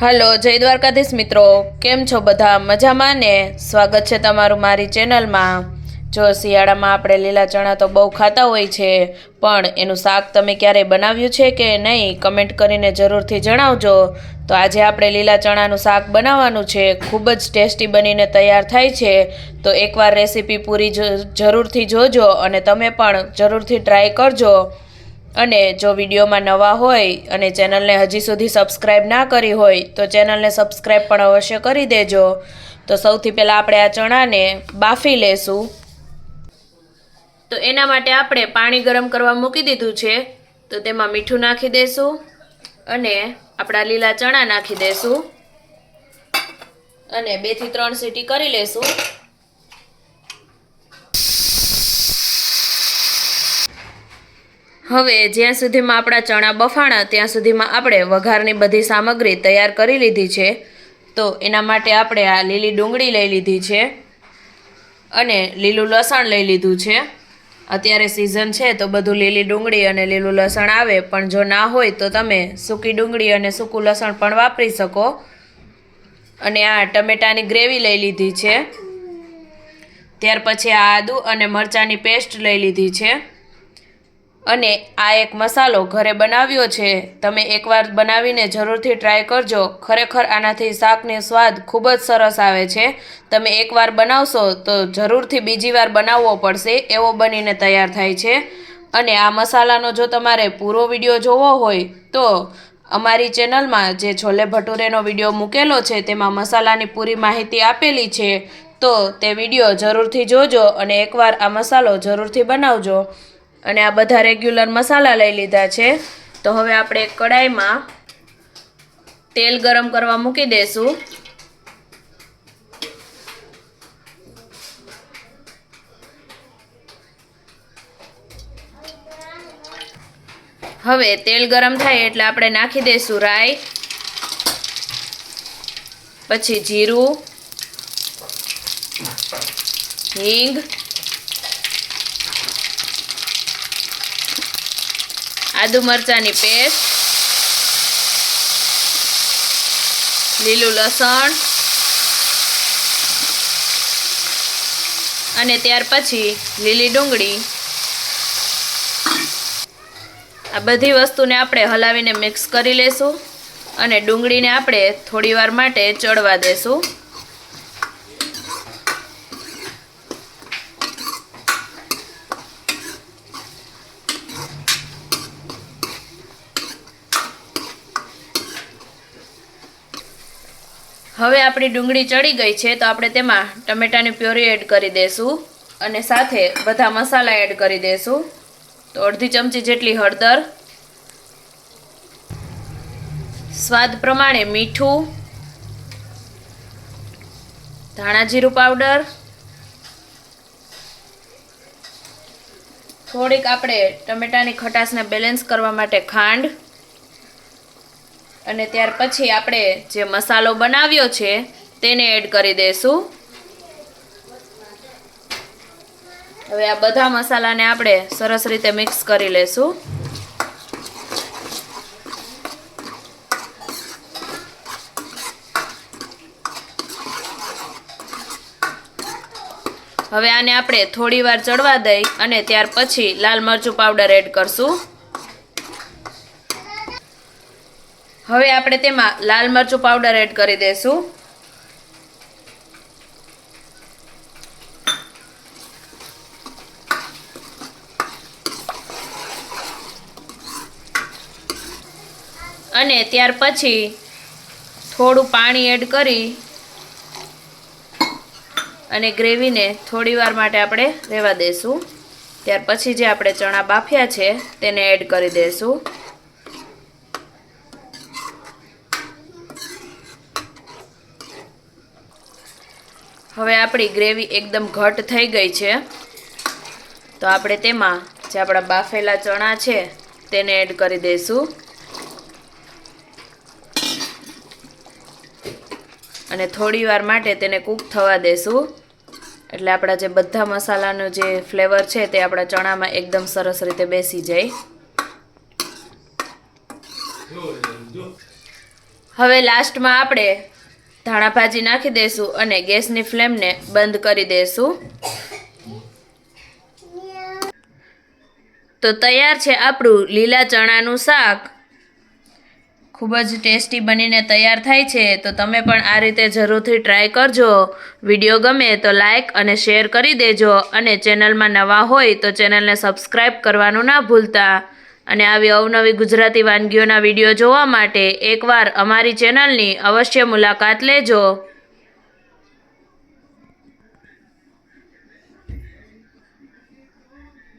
Hello, જય દ્વારકાધીશ મિત્રો. કેમ છો બધા? મજામાં ને? સ્વાગત છે તમારું મારી ચેનલમાં. જો શિયાળામાં આપણે લીલા ચણા તો બહુ ખાતા હોય છે, પણ એનું શાક તમે ક્યારેય બનાવ્યું છે કે નહીં, કમેન્ટ કરીને જરૂરથી જણાવજો. તો આજે આપણે લીલા ચણાનું શાક બનાવવાનું છે. ખૂબ જ ટેસ્ટી બનીને તૈયાર થાય છે. તો એકવાર રેસીપી પૂરી જરૂરથી જોજો અને તમે પણ જરૂરથી ટ્રાય કરજો. અને જો વિડીયોમાં નવા હોય અને ચેનલને હજી સુધી સબસ્ક્રાઈબ ના કરી હોય, તો ચેનલને સબસ્ક્રાઈબ પણ અવશ્ય કરી દેજો. તો સૌથી પહેલાં આપણે આ ચણાને બાફી લેશું. તો એના માટે આપણે પાણી ગરમ કરવા મૂકી દીધું છે. તો તેમાં મીઠું નાખી દઈશું અને આપણા લીલા ચણા નાખી દઈશું અને બેથી ત્રણ સીટી કરી લેશું. હવે જ્યાં સુધીમાં આપણા ચણા બફાણા, ત્યાં સુધીમાં આપણે વઘારની બધી સામગ્રી તૈયાર કરી લીધી છે. તો એના માટે આપણે આ લીલી ડુંગળી લઈ લીધી છે અને લીલું લસણ લઈ લીધું છે. અત્યારે સિઝન છે તો બધું લીલી ડુંગળી અને લીલું લસણ આવે, પણ જો ના હોય તો તમે સૂકી ડુંગળી અને સૂકું લસણ પણ વાપરી શકો. અને આ ટમેટાની ગ્રેવી લઈ લીધી છે. ત્યાર પછી આ આદુ અને મરચાંની પેસ્ટ લઈ લીધી છે. અને આ એક મસાલો ઘરે બનાવ્યો છે. તમે એકવાર બનાવીને જરૂરથી ટ્રાય કરજો. ખરેખર આનાથી શાકની સ્વાદ ખૂબ જ સરસ આવે છે. તમે એકવાર બનાવશો તો જરૂરથી બીજી વાર બનાવવો પડશે એવો બનીને તૈયાર થાય છે. અને આ મસાલાનો જો તમારે પૂરો વીડિયો જોવો હોય તો અમારી ચેનલમાં જે છોલે ભટુરેનો વીડિયો મૂકેલો છે તેમાં મસાલાની પૂરી માહિતી આપેલી છે. તો તે વીડિયો જરૂરથી જોજો અને એકવાર આ મસાલો જરૂરથી બનાવજો. અને આ બધા રેગ્યુલર મસાલા લઈ લીધા છે. તો હવે આપણે કડાઈમાં તેલ ગરમ કરવા મૂકી દઈશું હવે તેલ ગરમ થાય એટલે આપણે નાખી દઈશું રાઈ, પછી જીરું, હિંગ આદુ મરચાંની પેસ્ટ, લીલું લસણ, અને ત્યાર પછી લીલી ડુંગળી. આ બધી વસ્તુને આપણે હલાવીને મિક્સ કરી લેશું અને ડુંગળીને આપણે થોડીવાર માટે ચડવા દેશું. હવે આપણી ડુંગળી ચડી ગઈ છે તો આપણે તેમાં ટમેટાની પ્યોરી એડ કરી દઈશું અને સાથે બધા મસાલા એડ કરી દઈશું તો અડધી ચમચી જેટલી હળદર, સ્વાદ પ્રમાણે મીઠું, ધાણા જીરું પાવડર, થોડીક આપણે ટમેટાની ખટાશને બેલેન્સ કરવા માટે ખાંડ અને ત્યાર પછી આપણે જે મસાલો બનાવ્યો છે, તેને એડ કરી દઈશું હવે આ બધા મસાલાને આપણે સરસ રીતે મિક્સ કરી લેશું. હવે આને આપણે થોડી વાર ચડવા દઈ અને ત્યાર પછી લાલ મરચું પાવડર એડ કરશું. હવે આપણે તેમાં લાલ મરચું પાવડર એડ કરી દઈશું અને ત્યાર પછી થોડું પાણી એડ કરી અને ગ્રેવીને થોડી વાર માટે આપણે રહેવા દઈશું ત્યાર પછી જે આપણે ચણા બાફ્યા છે, તેને એડ કરી દઈશું હવે આપણી ગ્રેવી એકદમ ઘટ થઈ ગઈ છે. તો આપણે તેમાં જે આપણા બાફેલા ચણા છે, તેને એડ કરી દઈશું. અને થોડી વાર માટે તેને કૂક થવા દેશું એટલે આપણા જે બધા મસાલાનો જે ફ્લેવર છે, તે આપણા ચણામાં એકદમ સરસ રીતે બેસી જાય. હવે લાસ્ટમાં આપણે ધાણા ભાજી નાખી દઈશું અને ગેસની ફ્લેમને બંધ કરી દઈશું તો તૈયાર છે આપણું લીલા ચણાનું શાક. ખૂબ જ ટેસ્ટી બનીને તૈયાર થાય છે. તો તમે પણ આ રીતે જરૂરથી ટ્રાય કરજો. વીડિયો ગમે તો લાઇક અને શેર કરી દેજો. અને ચેનલમાં નવા હોય તો ચેનલને સબસ્ક્રાઈબ કરવાનું ના ભૂલતા. અને આવી અવનવી ગુજરાતી વાનગીઓના વીડિયો જોવા માટે એકવાર અમારી ચેનલની અવશ્ય મુલાકાત લેજો.